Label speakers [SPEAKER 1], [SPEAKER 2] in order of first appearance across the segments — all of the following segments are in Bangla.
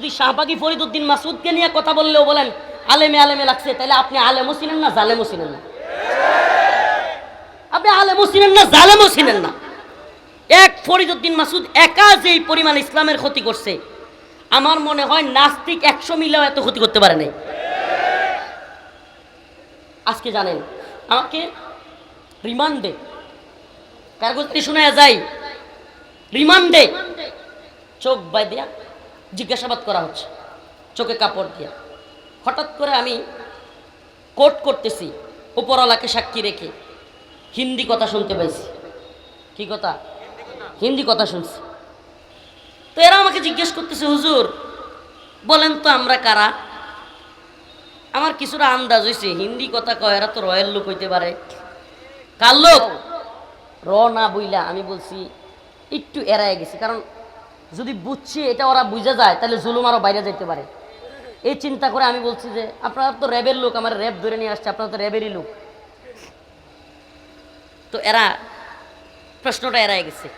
[SPEAKER 1] যদি শাহবাগি ফরিদুদ্দিন মাসুদকে নিয়ে কথা বললেও বলেন, আলেমে আলেমে লাগছে, তাহলে আপনি আলেমও চিনেন না, জালেমও চিনেন না। আপনি আলেমও চিনেন না, জালেমও চিনেন না। এক ফরিদুদ্দিন মাসুদ একা যেই পরিমাণ ইসলামের ক্ষতি করছে, আমার মনে হয় নাস্তিক একশো মিলেও এত ক্ষতি করতে পারে নাই। আজকে জানেন, আমাকে রিমান্ডে কাগজটি শোনা যায়, রিমান্ডে, চোখ বাই দিয়া জিজ্ঞাসাবাদ করা হচ্ছে, চোখে কাপড় দিয়া। হঠাৎ করে আমি কোট করতেছি, উপরওয়ালাকে সাক্ষী রেখে। হিন্দি কথা শুনতে পাইছি। কি কথা? হিন্দি কথা শুনছি। তো এরা আমাকে জিজ্ঞেস করতেছে, হুজুর, বলেন তো আমরা কারা? আমার কিছুটা আন্দাজ হয়েছে হিন্দি কথা কয়, এরা তো রয়্যাল লোক হইতে পারে। কার লোক? র না বইলা আমি বলছি, একটু এড়ায় গেছি, কারণ যদি বুঝছি এটা ওরা বুঝে যায়, তাহলে জুলুম আরও বাইরে যেতে পারে। এই চিন্তা করে আমি বলছি যে, আপনারা তো র্যাবের লোক, আমার র্যাব ধরে নিয়ে আসছে, আপনারা তো র্যাবেরই লোক। তো এরা, প্রশ্নটা এড়ায় গেছে।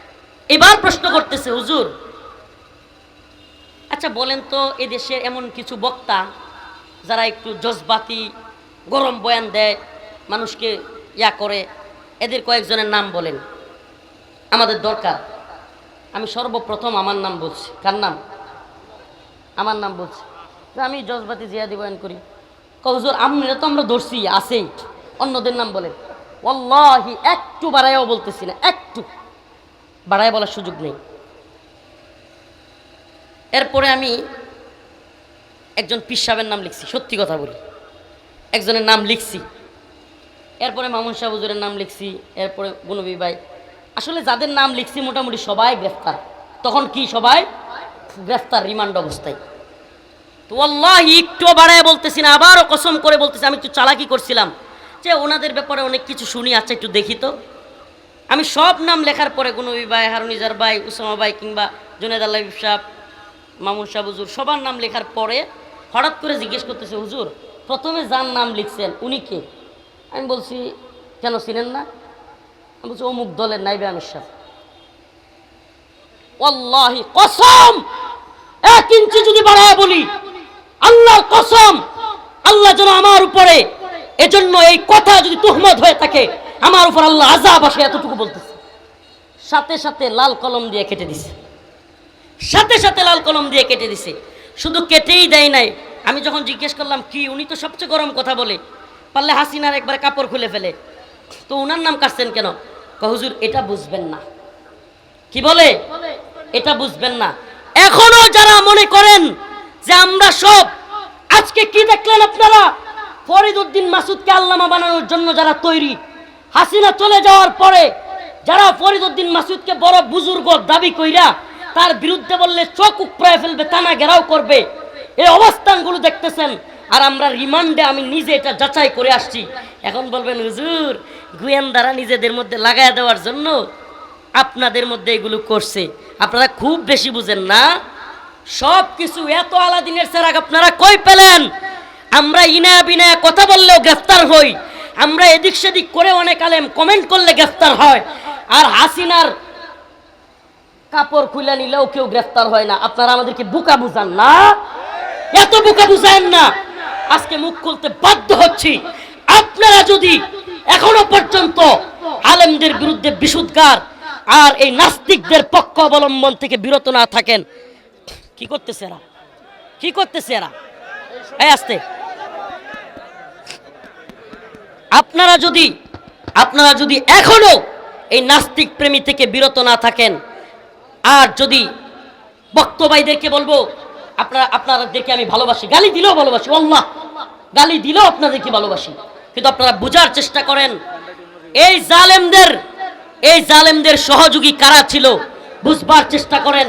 [SPEAKER 1] এবার প্রশ্ন করতেছে, হুজুর। আচ্ছা বলেন তো, এ দেশের এমন কিছু বক্তা যারা একটু জজবাতি, গরম বয়ান দেয়, মানুষকে ইয়া করে, এদের কয়েকজনের নাম বলেন। আমাদের দরকার। আমি সর্বপ্রথম আমার নাম বলছি। কার নাম? আমার নাম বলছি। আমি জজবাতি জিয়াদি বয়ান করি। কজুর আমরা তো আমরা ধরছি, আছেই। অন্যদের নাম বলে। ওল্লাহি একটু বাড়াইও বলতেছি না, একটু। বাড়ায় বলার সুযোগ নেই। এরপরে আমি একজন পীর সাহেবের নাম লিখছি, সত্যি কথা বলি। একজনের নাম লিখছি। এরপরে মামুন শাহ হুজুরের নাম লিখছি। এরপরে গুনবী ভাই আসলে যাদের নাম লিখছি মোটামুটি সবাই গ্রেফতার। তখন কি সবাই? গ্রেফতার, রিমান্ড অবস্থায়। তো আল্লাহ একটু বাড়ায় বলতেছি না, আবারও কসম করে বলতেছি, আমি একটু চালাকি করছিলাম। যে ওনাদের ব্যাপারে অনেক কিছু শুনি আচ্ছা একটু দেখি তো। আমি সব নাম লেখার পরে গুনবী ভাই হারুনিজার ভাই, উসামা ভাই কিংবা জুনেদ আল্লাহ সাহ মামুন শাহ হুজুর, সবার নাম লেখার পরে হঠাৎ করে জিজ্ঞেস করতেছে, হুজুর, প্রথমে যার নাম লিখছেন, উনি কে? আমি বলছি, কেন চিনেন না? আমি অমুক দলের নাইবে আমির সাহ ওয়াল্লাহি, কসম! এক ইঞ্চি যদি বাড়ায় বলি, আল্লাহর কসম! আল্লাহ যেন আমার উপরে, এজন্য এই কথা যদি তুহমত হয়ে থাকে, আমার উপর আল্লাহ আজাব আসে এতটুকু বলতেছে। সাথে সাথে লাল কলম দিয়ে কেটে দিছে। সাথে সাথে লাল কলম দিয়ে কেটে দিছে। শুধু কেটেই দেয় নাই। আমি যখন জিজ্ঞেস করলাম, কি উনি তো সবচেয়ে গরম কথা বলে? পারলে হাসিনার একবার কাপড় খুলে ফেলে। তো উনার নাম কাটছেন কেন? হুজুর, এটা বুঝবেন না। কি বলে? এটা বুঝবেন না। এখনও যারা মনে করেন যে আমরা সব, আজকে কি দেখলেন আপনারা? ফরিদউদ্দিন মাসুদকে আল্লামা বানানোর জন্য যারা তৈরি, হাসিনা চলে যাওয়ার পরে যারা ফরিদউদ্দিন মাসুদকে বড় বুজুর্গ দাবি কইরা তার বিরুদ্ধে বললে চোখ উপড়ায় ফেলবে টানা ঘেরাও করবে এই অবস্থানগুলো দেখতেছেন। আর আমরা রিমান্ডে আমি নিজে এটা যাচাই করে আসছি। এখন বলবেন, হুজুর গোয়েন্দারা নিজেদের মধ্যে লাগায় দেওয়ার জন্য আপনাদের মধ্যে এগুলো করছে। আপনারা খুব বেশি বুঝেন না। সব কিছু এত আলাদিনের সেরাক আপনারা কই পেলেন? আমরা ইনায়া বিনায়া কথা বললেও গ্রেফতার হই। আমরা এদিক সেদিক করে অনেক আলেম কমেন্ট করলে গ্রেফতার হয়। আর হাসিনার কাপড় খুলে নিলেও কেউ গ্রেফতার হয় না। আপনারা আমাদেরকে বুকা বুঝান না? এত বুকা বুঝান না। আজকে মুখ খুলতে বাধ্য হচ্ছি। আপনারা যদি এখনও পর্যন্ত আলেমদের বিরুদ্ধে বিশুদ্ধার আর এই নাস্তিকদের পক্ষ অবলম্বন থেকে বিরত না থাকেন। কি করতেছে এরা? কি করতেছে এরা? এই আসতে। আপনারা যদি আপনারা যদি এখনও এই নাস্তিক প্রেমী থেকে বিরত না থাকেন, আর যদি বক্তবাইদেরকে বলব, আপনারা আপনাদেরকে আমি ভালোবাসি, গালি দিলেও ভালোবাসি আল্লাহ গালি দিলেও আপনাদেরকে ভালোবাসি। কিন্তু আপনারা বোঝার চেষ্টা করেন, এই জালেমদের এই জালেমদের সহযোগী কারা ছিল, বুঝবার চেষ্টা করেন।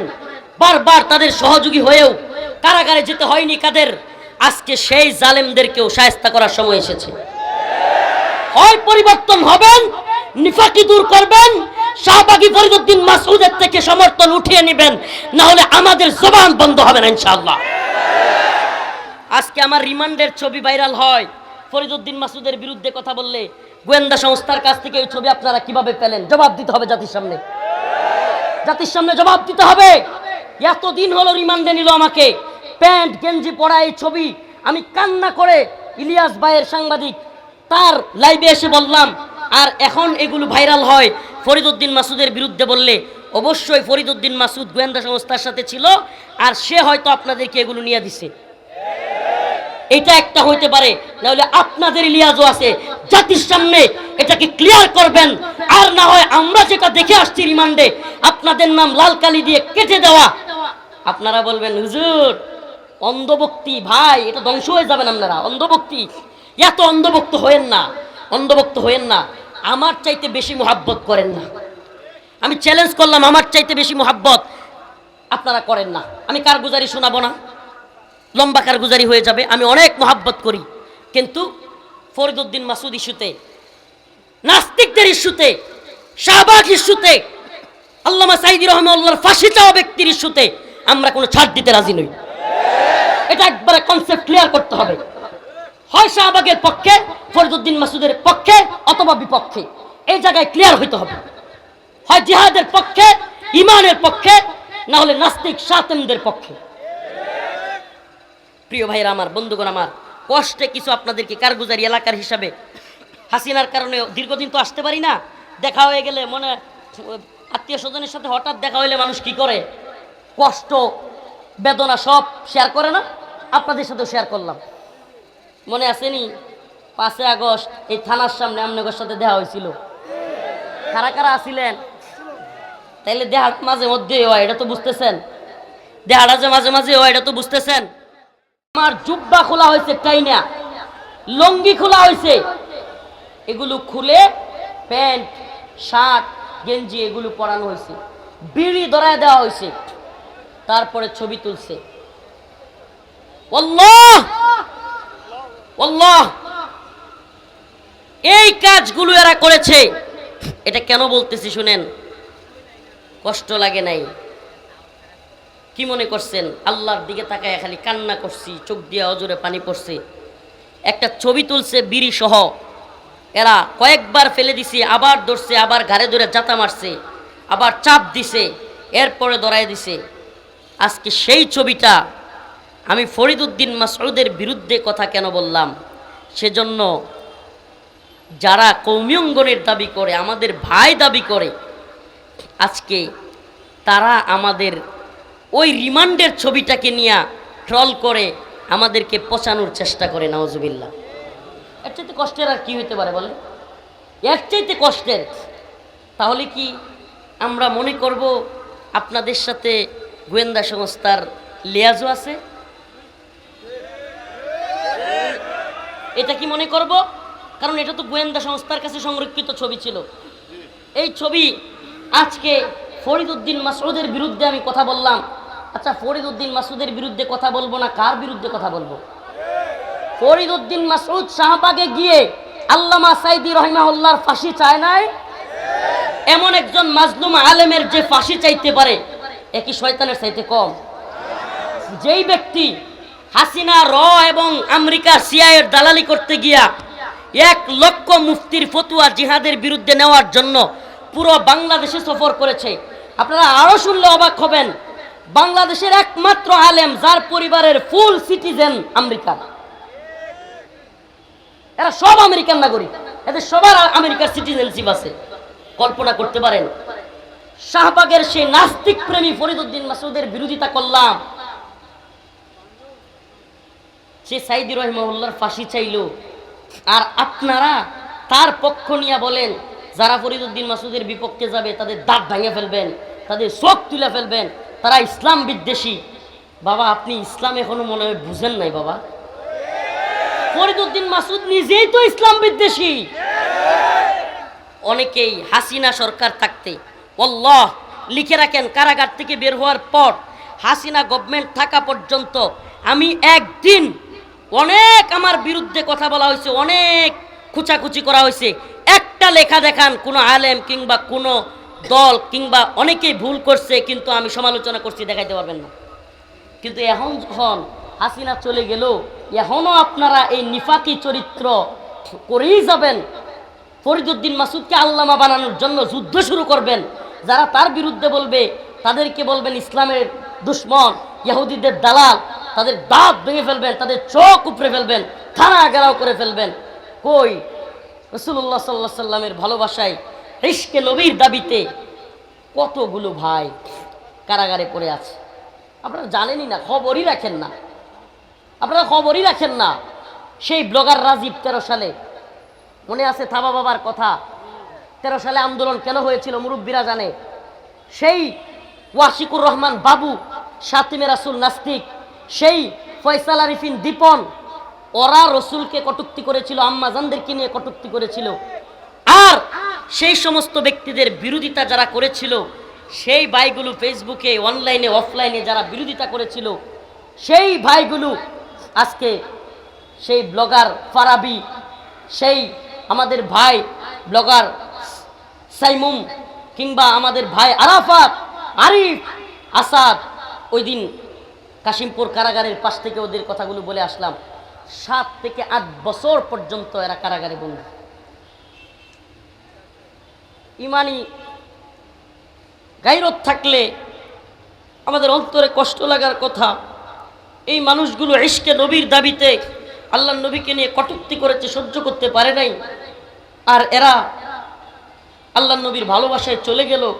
[SPEAKER 1] বারবার তাদের সহযোগী হয়েও কারাগারে যেতে হয়নি কাদের। আজকে সেই জালেমদেরকেও সায়স্তা করার সময় এসেছে। হয় পরিবর্তন হবেন, নিফাকি দূর করবেন, শাহবাগী ফরিদুদ্দিন মাসউদের থেকে সমর্থন উঠিয়ে নেবেন না হলে আমাদের জবান বন্ধ হবে না ইনশাআল্লাহ। আজকে আমার রিমান্ডের ছবি ভাইরাল হয়। ফরিদুদ্দিন মাসুদের বিরুদ্ধে কথা বললে গোয়েন্দা সংস্থার কাছ থেকে এই ছবি আপনারা কীভাবে পেলেন? জবাব দিতে হবে জাতির সামনে। জাতির সামনে জবাব দিতে হবে। এতদিন হলো রিমান্ডে নিল আমাকে। প্যান্ট, গেঞ্জি পরা এই ছবি আমি কান্না করে ইলিয়াস ভাইয়ের সাংবাদিক তার লাইভে এসে বললাম, আর এখন এগুলো ভাইরাল হয়। ফরিদউদ্দিন মাসুদের বিরুদ্ধে বললে, অবশ্যই ফরিদুদ্দিন মাসুদ গোয়েন্দা সংস্থার সাথে ছিল, আর সে হয়তো আপনাদেরকে এগুলো নিয়ে দিছে। এটা একটা হইতে পারে, নাহলে আপনাদের লিয়াজও আছে। জাতির সামনে এটাকে ক্লিয়ার করবেন। আর না হয় আমরা যেটা দেখে আসছি রিমান্ডে, আপনাদের নাম লাল কালি দিয়ে কেটে দেওয়া। আপনারা বলবেন, হুজুর, অন্ধভক্তি, ভাই, এটা ধ্বংস হয়ে যাবেন আপনারা। অন্ধভক্তি, এত অন্ধভক্ত হয়েন না, অন্ধভক্ত হয়েন না। আমার চাইতে বেশি মোহাব্বত করেন না। আমি চ্যালেঞ্জ করলাম, আমার চাইতে বেশি মোহাব্বত আপনারা করেন না। আমি কার গুজারি শোনাবো না? লম্বা কারগুজারি হয়ে যাবে, আমি অনেক মহাব্বত করি। কিন্তু ফরিদুদ্দিন মাসুদ ইস্যুতে, নাস্তিকদের ইস্যুতে, শাহবাগ ইস্যুতে, আল্লামা সাইদি রহমাল্লাহর ফাঁসি চাওয়া ব্যক্তির ইস্যুতে আমরা কোনো ছাড় দিতে রাজি নই। এটা একবারে কনসেপ্ট ক্লিয়ার করতে হবে। হয় শাহবাগের পক্ষে ফরিদুদ্দিন মাসুদের পক্ষে, অথবা বিপক্ষে। এই জায়গায় ক্লিয়ার হইতে হবে। হয় জিহাদের পক্ষে, ইমানের পক্ষে, না হলে নাস্তিক সাতেমদের পক্ষে। প্রিয় ভাইরা আমার, বন্ধুগণ আমার, কষ্টে কিছু আপনাদেরকে কারগুজারি এলাকার হিসাবে হাসিনার কারণে দীর্ঘদিন তো আসতে পারি না, দেখা হয়ে গেলে মনে আত্মীয় স্বজনের সাথে হঠাৎ দেখা হইলে মানুষ কি করে? কষ্ট, বেদনা সব শেয়ার করে না? আপনাদের সাথেও শেয়ার করলাম। মনে আসেনি পাঁচই আগস্ট এই থানার সামনে আমনগর সাথে দেখা হয়েছিল। কারা কারা আসিলেন তাইলে দেহার মাঝে মধ্যে হয়, এটা তো বুঝতেছেন। দেহাটা যে মাঝে মাঝে হয়, এটা তো বুঝতেছেন। আমার জুব্বা খোলা হয়েছে টাইনা, লঙ্গি খোলা হয়েছে। এগুলো খুলে প্যান্ট, শার্ট, গেঞ্জি এগুলো পরানো হয়েছে। বিড়ি ধরায় দেওয়া হয়েছে। তারপরে ছবি তুলছে। এই কাজগুলো এরা করেছে। এটা কেন বলতেছি শুনেন? কষ্ট লাগে নাই। কি মনে করছেন? আল্লাহর দিকে তাকায় খালি কান্না করছি, চোখ দিয়ে অজরে পানি পড়ছে। একটা ছবি তুলছে বিড়ি সহ। এরা কয়েকবার ফেলে দিছে, আবার ধরছে, আবার ঘাড়ে ধরে জাতা মারছে, আবার চাপ দিছে, এরপরে দরাই দিছে। আজকে সেই ছবিটা আমি ফরিদুদ্দিন মাসউদের বিরুদ্ধে কথা কেন বললাম? সেজন্য যারা কৌমিয়ঙ্গনের দাবি করে, আমাদের ভাই দাবি করে, আজকে তারা আমাদের ওই রিমান্ডের ছবিটাকে নিয়ে ট্রল করে আমাদেরকে পচানোর চেষ্টা করে নওয়াজুবিল্লাহ এর চাইতে কষ্টের আর কি হইতে পারে বলে এর চাইতে কষ্টের, তাহলে কি আমরা মনে করব আপনাদের সাথে গোয়েন্দা সংস্থার লেয়াজও আছে? এটা কি মনে করব? কারণ এটা তো গোয়েন্দা সংস্থার কাছে সংরক্ষিত ছবি ছিল। এই ছবি আজকে ফরিদউদ্দিন মাসুদের বিরুদ্ধে আমি কথা বললাম। আচ্ছা ফরিদউদ্দিন মাসুদের বিরুদ্ধে কথা বলব না? কার বিরুদ্ধে কথা বলব? ফরিদউদ্দিন মাসুদ শাহবাগে গিয়ে আল্লামা সাইদি রহিমাহুল্লাহর ফাঁসি চায় নাই? এমন একজন মাজলুম আলেমের যে ফাঁসি চাইতে পারে, একই শয়তানের চাইতে কম। যেই ব্যক্তি হাসিনা, র এবং আমেরিকা সিআইয়ের দালালি করতে গিয়া এক লক্ষ মুফতির ফতুয়া জিহাদের বিরুদ্ধে নেওয়ার জন্য পুরো বাংলাদেশে সফর করেছে। আপনারা আরও শুনলে অবাক হবেন বাংলাদেশের একমাত্র আলেম, যার পরিবারের ফুল সিটিজেন আমেরিকা এরা সব আমেরিকান নাগরিক। এদের সবার আমেরিকার সিটিজেনশিপ আছে। কল্পনা করতে পারেন। শাহবাগের সেই নাস্তিক প্রেমী ফরিদুদ্দিন মাসুদের বিরোধিতা করলাম। সে সাইদি রহমাউল্লাহর ফাঁসি চাইল। আর আপনারা তার পক্ষ নিয়ে বলেন, যারা ফরিদুদ্দিন মাসুদের বিপক্ষে যাবে, তাদের দাঁত ভাঙে ফেলবেন, তাদের চোখ তুলে ফেলবেন। তারা ইসলাম বিদ্বেষী। বাবা, আপনি ইসলাম এখনও মনে হয় বুঝেন নাই বাবা। ফরিদুদ্দিন মাসুদ নিজেই তো ইসলাম বিদ্বেষী। অনেকেই হাসিনা সরকার থাকতে অল্লাহ লিখে রাখেন কারাগার থেকে বের হওয়ার পর হাসিনা গভর্নমেন্ট থাকা পর্যন্ত আমি একদিন অনেক আমার বিরুদ্ধে কথা বলা হয়েছে, অনেক খুচাখুচি করা হয়েছে। একটা লেখা দেখান, কোনো আলেম কিংবা কোনো দল কিংবা অনেকেই ভুল করছে, কিন্তু আমি সমালোচনা করছি, দেখাইতে পারবেন না। কিন্তু এখন যখন হাসিনা চলে গেল এখনও আপনারা এই নিফাকি চরিত্র করেই যাবেন। ফরিদুদ্দিন মাসুদকে আল্লামা বানানোর জন্য যুদ্ধ শুরু করবেন। যারা তার বিরুদ্ধে বলবে, তাদেরকে বলবেন ইসলামের দুশ্মন ইহুদিদের দালাল, তাদের দাঁত ভেঙে ফেলবেন, তাদের চোখ উপড়ে ফেলবেন, থানা গেরাও করে ফেলবেন। কই? রসুল্লাহ সাল্লাহ সাল্লামের ভালোবাসায় ইশকে নবীর দাবিতে কতগুলো ভাই কারাগারে পড়ে আছে। আপনারা জানেনই না, খবরই রাখেন না। আপনারা খবরই রাখেন না, সেই ব্লগার রাজীব তেরো সালে। মনে আছে থাবা বাবার কথা? তেরো সালে আন্দোলন কেন হয়েছিল মুরব্বীরা জানে? সেই ওয়াশিকুর রহমান বাবু, সাতিমে রাসুল নাস্তিক, সেই ফয়সাল আরিফিন দীপন, ওরা রসুলকে কটুক্তি করেছিল আম্মাজানদেরকে নিয়ে কটুক্তি করেছিল। আর সেই সমস্ত ব্যক্তিদের বিরোধিতা যারা করেছিল, সেই ভাইগুলো ফেসবুকে, অনলাইনে, অফলাইনে যারা বিরোধিতা করেছিল, সেই ভাইগুলো আজকে সেই ব্লগার ফারাবি, সেই আমাদের ভাই ব্লগার সাইমুম কিংবা আমাদের ভাই আরাফাত, আরিফ, আসাদ ওই দিন কাশিমপুর কারাগারের পাশ থেকে ওদের কথাগুলো বলে আসলাম। সাত থেকে আট বছর পর্যন্ত এরা কারাগারে বন্দী। ইমানি গাইরত থাকলে আমাদের অন্তরে কষ্ট লাগার কথা। এই মানুষগুলো ইশকে নবীর দাবিতে আল্লাহ নবীকে নিয়ে কটুক্তি করেছে, সহ্য করতে পারে নাই। আর এরা আল্লাহ নবীর ভালোবাসায় চলে গেল।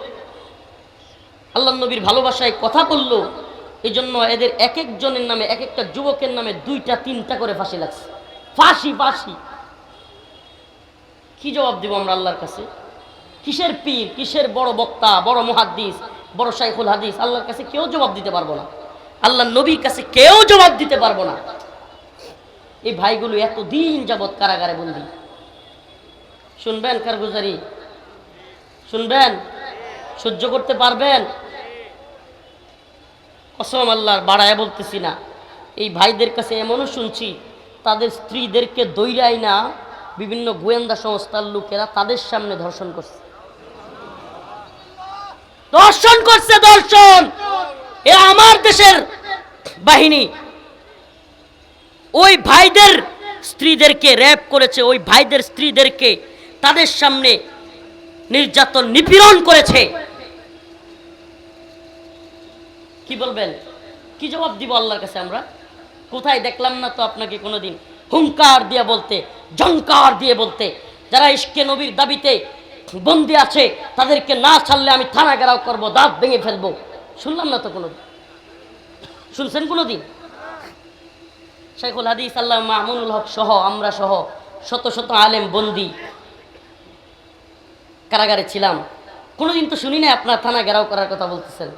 [SPEAKER 1] আল্লাহ নবীর ভালোবাসায় কথা বলল। এই জন্য এদের এক একজনের নামে, এক একটা যুবকের নামে দুইটা, তিনটা করে ফাঁসি লাগছে। ফাঁসি ফাঁসি। কি জবাব দিব আমরা আল্লাহর কাছে? কিসের পীর, কিসের বড় বক্তা, বড় মুহাদ্দিস, বড় শাইখুল হাদিস? আল্লাহর কাছে কেউ জবাব দিতে পারব না। আল্লাহ নবীর কাছে কেউ জবাব দিতে পারব না। এই ভাইগুলো এত দিন যাবৎ কারাগারে বন্দি। শুনবেন কারগুজারি? শুনবেন? সহ্য করতে পারবেন? কসম আল্লাহর বাড়ায় বলতেছি না। এই ভাইদের কাছে এমনও শুনছি, তাদের স্ত্রীদেরকে দৈরাই না, বিভিন্ন গোয়েন্দা সংস্থার লোকেরা তাদের সামনে ধর্ষণ করছে। দর্শন করছে, দর্শন। এ আমার দেশের বাহিনী। ওই ভাইদের স্ত্রীদেরকে র্যাপ করেছে, ওই ভাইদের স্ত্রীদেরকে তাদের সামনে নির্যাতন, নিপীড়ন করেছে। কি বলবেন? কি জবাব দিব আল্লাহর কাছে আমরা? কোথায় দেখলাম না তো আপনাকে কোনোদিন? হুঙ্কার দিয়ে বলতে জঙ্কার দিয়ে বলতে। যারা ইশকে নবীর দাবিতে বন্দি আছে, তাদেরকে না ছাড়লে আমি থানা গেরাও করব, দাঁত ভেঙে ফেলব। শুনলাম না তো কোনোদিন? শুনছেন কোনোদিন? শেখুল হাদিস, আল্লাহ মামুনুল হক সহ, আমরা সহ শত শত আলেম বন্দি কারাগারে ছিলাম। কোনোদিন তো শুনি না আপনার থানা গেরাও করার কথা বলতেছেন।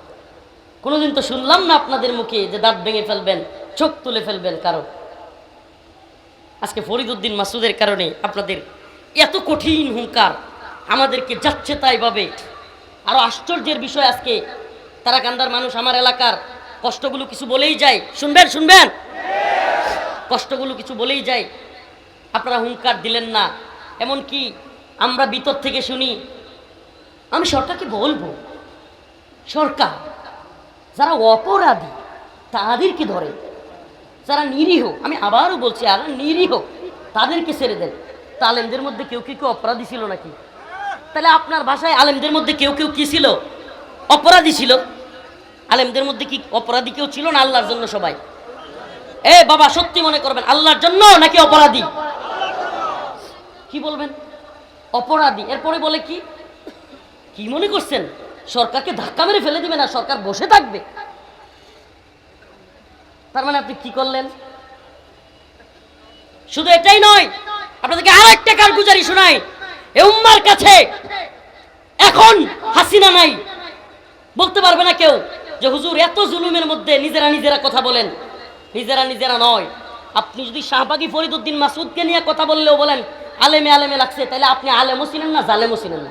[SPEAKER 1] কোনোদিন তো শুনলাম না আপনাদের মুখে যে দাঁত ভেঙে ফেলবেন, চোখ তুলে ফেলবেন কারও। আজকে ফরিদুদ্দিন মাসুদের কারণে আপনাদের এত কঠিন হুঙ্কার আমাদেরকে যাচ্ছে তাই ভাবে। আরও আশ্চর্যের বিষয় আজকে তারা কান্দার মানুষ আমার এলাকার, কষ্টগুলো কিছু বলেই যায়। শুনবেন শুনবেন? কষ্টগুলো কিছু বলেই যায়। আপনারা হুঙ্কার দিলেন না। এমন কি আমরা ভিতর থেকে শুনি, আমি সরকারকে বলব, সরকার, যারা অপরাধী, তাদেরকে ধরে। যারা নিরীহ, আমি আবারও বলছি আর নিরীহ, তাদেরকে ছেড়ে দেন। তা আলেমদের মধ্যে কেউ কেউ কেউ অপরাধী ছিল নাকি? তাহলে আপনার ভাষায় আলেমদের মধ্যে কেউ কেউ কি ছিল? অপরাধী ছিল। আলেমদের মধ্যে কি অপরাধী কেউ ছিল না আল্লাহর জন্য সবাই? এ বাবা, সত্যি মনে করবেন, আল্লাহর জন্য নাকি অপরাধী? কি বলবেন? অপরাধী। এরপরে বলে কি? কি মনে করছেন? সরকারকে ধাক্কা মেরে ফেলে দিবে না? সরকার বসে থাকবে। তার মানে আপনি কি করলেন? শুধু এটাই নয়, আপনাদেরকে আর একটা কারগুজারি শোনাই। এ উম্মার কাছে। এখন হাসিনা নাই। বলতে পারবে না কেউ যে হুজুর এত জুলুমের মধ্যে নিজেরা নিজেরা কথা বলেন। নিজেরা নিজেরা নয়। আপনি যদি শাহবাগী ফরিদুদ্দিন মাসুদকে নিয়ে কথা বললেও বলেন, আলেমে আলেমে লাগছে, তাহলে আপনি আলেমও ছিলেন না জালেমও ছিলেন না।